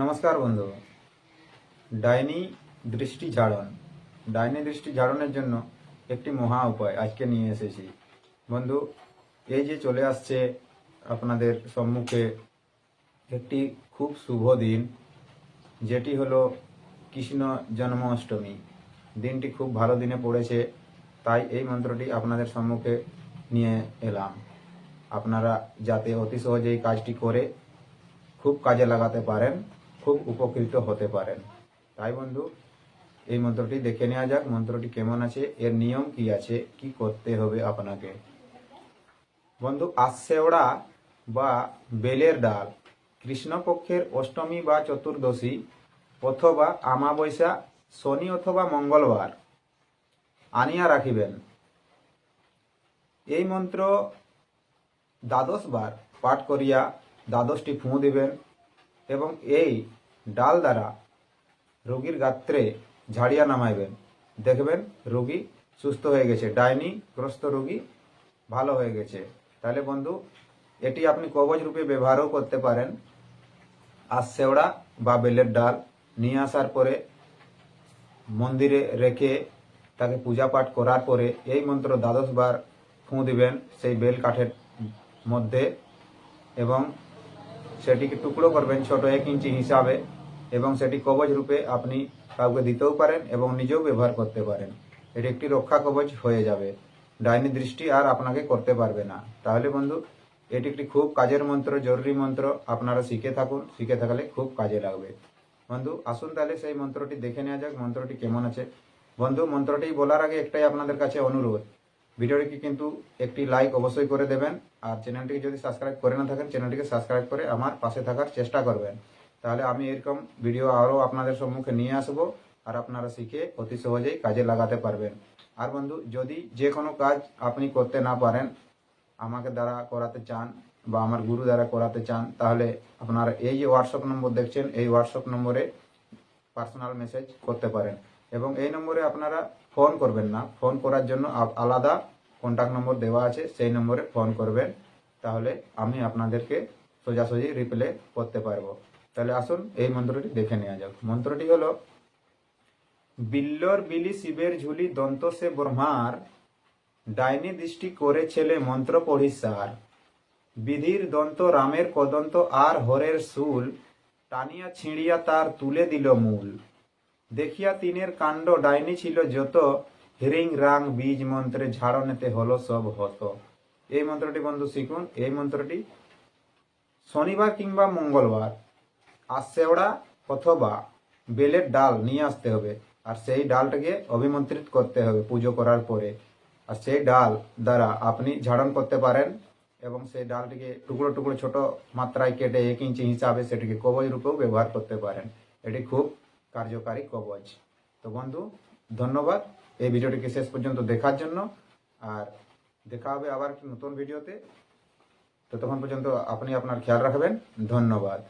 নমস্কার বন্ধু। ডাইনি দৃষ্টি ঝাড়ন। ডাইনি দৃষ্টি ঝাড়নের জন্য একটি মহা উপায় আজকে নিয়ে এসেছি। বন্ধু, এই যে চলে আসছে আপনাদের সম্মুখে একটি খুব শুভ দিন, যেটি হলো কৃষ্ণ জন্মাষ্টমী। দিনটি খুব ভালো দিনে পড়েছে, তাই এই মন্ত্রটি আপনাদের সম্মুখে নিয়ে এলাম। আপনারা যাতে অতি সহজেই কাজটি করে খুব কাজে লাগাতে পারেন। খুব উপকৃত হতে পারেন। তাই বন্ধু, এই মন্ত্রটি দেখে নেওয়া যাক, মন্ত্রটি কেমন আছে, এর নিয়ম কি আছে, কি করতে হবে আপনাকে। বন্ধু, আশেওড়া বা বেলের ডাল, কৃষ্ণপক্ষের অষ্টমী বা চতুর্দশী অথবা আমাবস্যা শনি অথবা মঙ্গলবার আনিয়া রাখিবেন। এই মন্ত্র দ্বাদশবার পাঠ করিয়া দ্বাদশটি ফুঁ দিবেন। এবং এই ডাল দ্বারা রোগীর গাত্রে ঝাড়িয়া নামাইবেন। দেখবেন রোগী সুস্থ হয়ে গেছে ডাইনি গ্রস্ত রোগী ভালো হয়ে গেছে। তাহলে বন্ধু, এটি আপনি কবজ রূপে ব্যবহারও করতে পারেন। আর সেওড়া বা বেলের ডাল নিয়ে আসার পরে মন্দিরে রেখে তাকে পূজা পাঠ করার পরে এই মন্ত্র দ্বাদশ বার ফুঁ দিবেন সেই বেল কাঠের মধ্যে এবং সেটিকে টুকরো করবেন ছোট এক ইঞ্চি হিসাবে এবং সেটি কবচ রূপে আপনি কাউকে দিতেও পারেন এবং নিজেও ব্যবহার করতে পারেন। এটি একটি রক্ষা কবচ হয়ে যাবে। ডাইনি দৃষ্টি আর আপনাকে করতে পারবে না। তাহলে বন্ধু, এটি একটি খুব কাজের মন্ত্র, জরুরি মন্ত্র। আপনারা শিখে থাকুন। শিখে থাকলে খুব কাজে লাগবে। বন্ধু, আসুন তাহলে সেই মন্ত্রটি দেখে নেওয়া যাক। মন্ত্রটি কেমন আছে? বন্ধু, মন্ত্রটি বলার আগে একটাই আপনাদের কাছে অনুরোধ। ভিডিওটিকে কিন্তু একটি লাইক অবশ্যই করে দেবেন। আর চ্যানেলটিকে যদি সাবস্ক্রাইব করে না থাকেন, চ্যানেলটিকে সাবস্ক্রাইব করে আমার পাশে থাকার চেষ্টা করবেন। তাহলে আমি এরকম ভিডিও আরও আপনাদের সম্মুখে নিয়ে আসব আর আপনারা শিখে অতি সহজেই কাজে লাগাতে পারবেন। আর বন্ধু, যদি যে কোনো কাজ আপনি করতে না পারেন, আমাকে দ্বারা করাতে চান বা আমার গুরু দ্বারা করাতে চান, তাহলে আপনারা এই যে হোয়াটসঅ্যাপ নম্বর দেখছেন, এই হোয়াটসঅ্যাপ নম্বরে পার্সোনাল মেসেজ করতে পারেন। এবং এই নম্বরে আপনারা ফোন করবেন না। ফোন করার জন্য আলাদা কন্ট্যাক্ট নম্বর দেওয়া আছে, সেই নম্বরে ফোন করবেন। তাহলে আমি আপনাদেরকে সোজাসুজি রিপ্লে করতে পারব। তাহলে আসুন এই মন্ত্রটি দেখে নেওয়া যাক। মন্ত্রটি হলো, বিল্লর বিলি শিবের ঝুলি দন্ত সে ব্রহ্মার, ডাইনি দৃষ্টি করে ছেলে মন্ত্র পড়ি সার বিধির দন্ত রামের কদন্ত আর হরের শুল টানিয়া ছিঁড়িয়া তার তুলে দিল মূল। দেখিয়া তিনের কাণ্ড ডাইনি ছিল যত, হিরিং, রাং, বীজ, মন্ত্রে ঝাড়নেতে হলো সব হত। এই মন্ত্রটি বন্ধু শিখুন, এই মন্ত্রটি শনিবার কিংবা মঙ্গলবার। আর সেওড়া অথবা বেলের ডাল নিয়ে আসতে হবে, আর সেই ডালটাকে অভিমন্ত্রিত করতে হবে পুজো করার পরে। আর সেই ডাল দ্বারা আপনি ঝাড়ন করতে পারেন। এবং সেই ডালটিকে টুকরো টুকরো ছোট মাত্রায় কেটে এক ইঞ্চি হিসাবে সেটিকে কবজ রূপেও ব্যবহার করতে পারেন। এটি খুব কার্যকারী কবজ। তো বন্ধু, ধন্যবাদ। এই ভিডিওটিকে শেষ পর্যন্ত দেখার জন্য। আর দেখা হবে আবার একটি নতুন ভিডিওতে। ততক্ষণ পর্যন্ত আপনি আপনার খেয়াল রাখবেন। ধন্যবাদ।